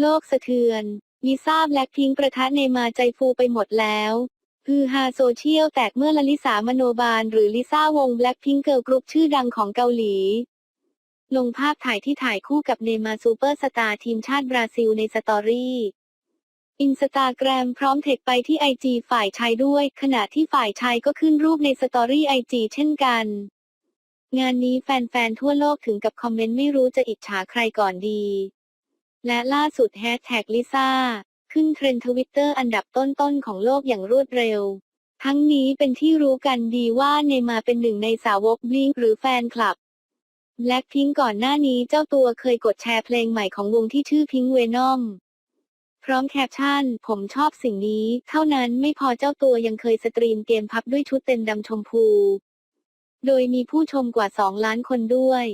โลกสะเทือน ลิซ่าแบล็คพิงค์ประทะเนมาใจฟูไปหมดแล้วฮือฮาโซเชียลแตกเมื่อลลิสามโนบาล หรือลิซ่าวงแบล็คพิงเกิร์ลกรุ๊ปชื่อดังของเกาหลี ลงภาพถ่ายที่ถ่ายคู่กับเนมาซูเปอร์สตาร์ทีมชาติบราซิลในสตอรี่อินสตาแกรมพร้อมเทคไปที่ไอจีฝ่ายชายด้วย ขณะที่ฝ่ายชายก็ขึ้นรูปในสตอรี่ไอจีเช่นกัน งานนี้แฟนๆทั่วโลกถึงกับคอมเมนต์ไม่รู้จะอิจฉาใครก่อนดี และล่าสุดแฮชแท็กลิซ่าขึ้นเทรนด์ทวิตเตอร์อันดับต้นๆของโลกอย่างรวดเร็ว ทั้งนี้เป็นที่รู้กันดีว่าเนมาเป็นหนึ่งในสาวกบลิงหรือแฟนคลับแบล็คพิงก่อนหน้านี้เจ้าตัวเคยกดแชร์เพลงใหม่ของวงที่ชื่อพิงเวนอมพร้อมแคปชั่น ผมชอบสิ่งนี้ เท่านั้นไม่พอเจ้าตัวยังเคยสตรีมเกมพับด้วยชุดเต็มดำชมพู โดยมีผู้ชมกว่า 2 ล้านคนด้วย